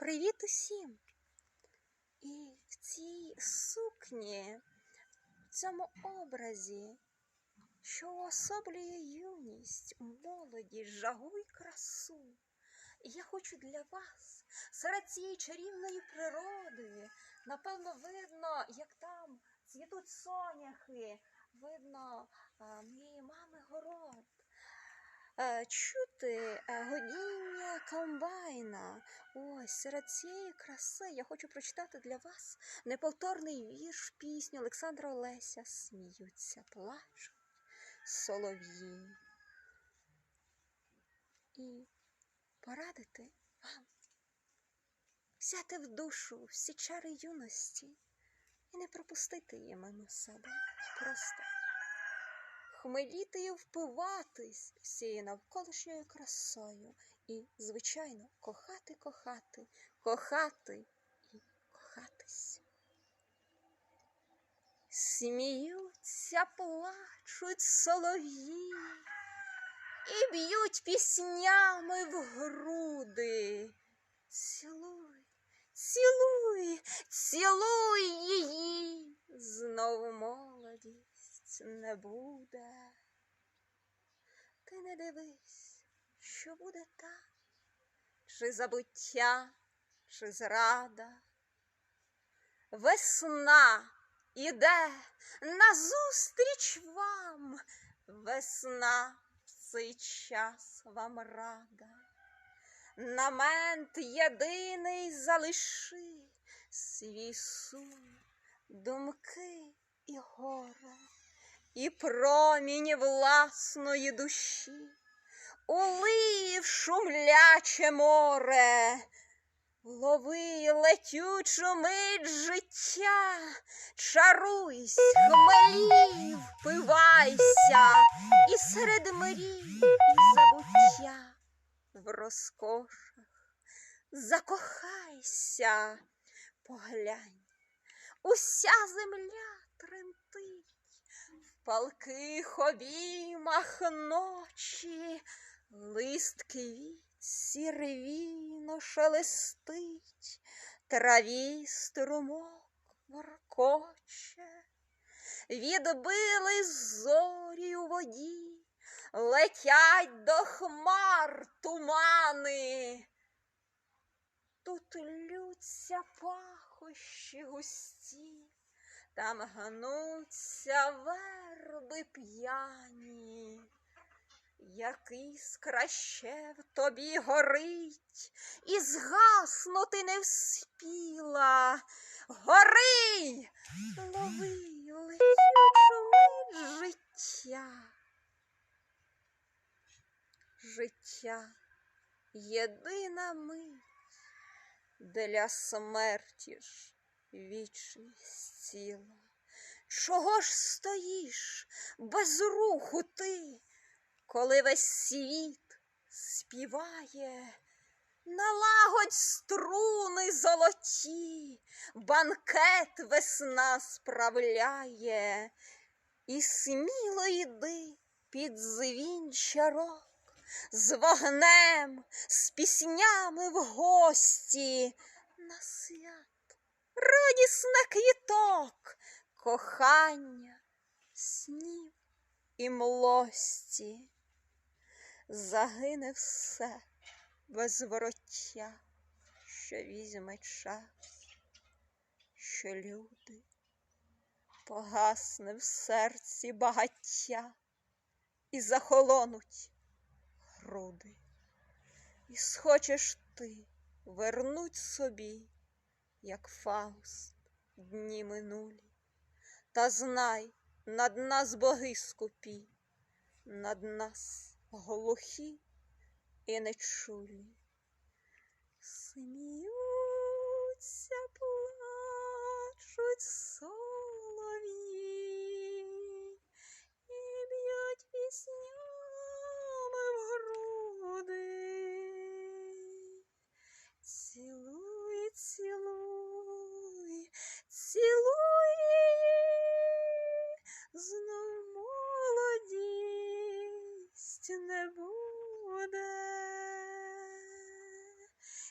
Привіт усім! І в цій сукні, в цьому образі, що уособлює юність, молодість, жагу і красу. І я хочу для вас серед цієї чарівної природи, напевно, видно, як там цвітуть соняхи, видно а, моєї мами город. Е, Чути е, годіння комбайна. Ось серед цієї краси я хочу прочитати для вас неповторний вірш пісню Олександра Олеся Сміються, плачуть солов'ї. І порадити вам взяти в душу всі чари юності і не пропустити її мимо себе. Просто хмеліти і впиватись всією навколишньою красою і, звичайно, кохати, кохати, кохати і кохатись. Сміються, плачуть солов'ї і б'ють піснями в груди. Цілуй, цілуй, цілуй її, знов молодість не буде. Ти не дивись, що буде так, чи забуття, чи зрада. Весна іде назустріч вам, весна в цей час вам рада. Намент єдиний залиши свій сум, думки і горе, і промінь власної душі, улив шумляче море, лови летючу мить життя, чаруйсь, хмелі, впивайся, і серед мрій, і забуття в розкошах. Закохайся, поглянь, уся земля тремтить, в палких обіймах ночі, лист квіт сірвіно шелестить, траві струмок воркоче, відбили зорі у воді летять до хмар тумани. Тут лються пахощі густі, там гнуться верби п'яні, як іскра ще в тобі горить, і згаснути не вспіла. Гори, лови летючу життя. Життя єдина мить для смерті ж вічність ціла. Чого ж стоїш? Без руху ти, коли весь світ співає? Налагодь струни золоті, банкет весна справляє, і сміло йди під звін чарок з вогнем, з піснями в гості на свят, радісна квіток, кохання, снів і млості. Загине все без вороття, що візьме час, що люди погасне в серці багаття і захолонуть груди. І схочеш ти вернуть собі, як Фауст, дні минулі, та знай, над нас боги скупі, над нас глухі і нечулі. Сміються, буде.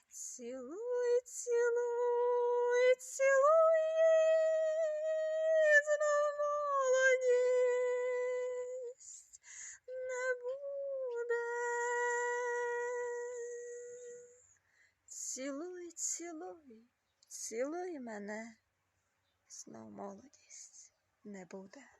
Цілуй, цілуй, цілуй не буде. Цілуй, цілуй, цілуй мене, знов молодість не буде.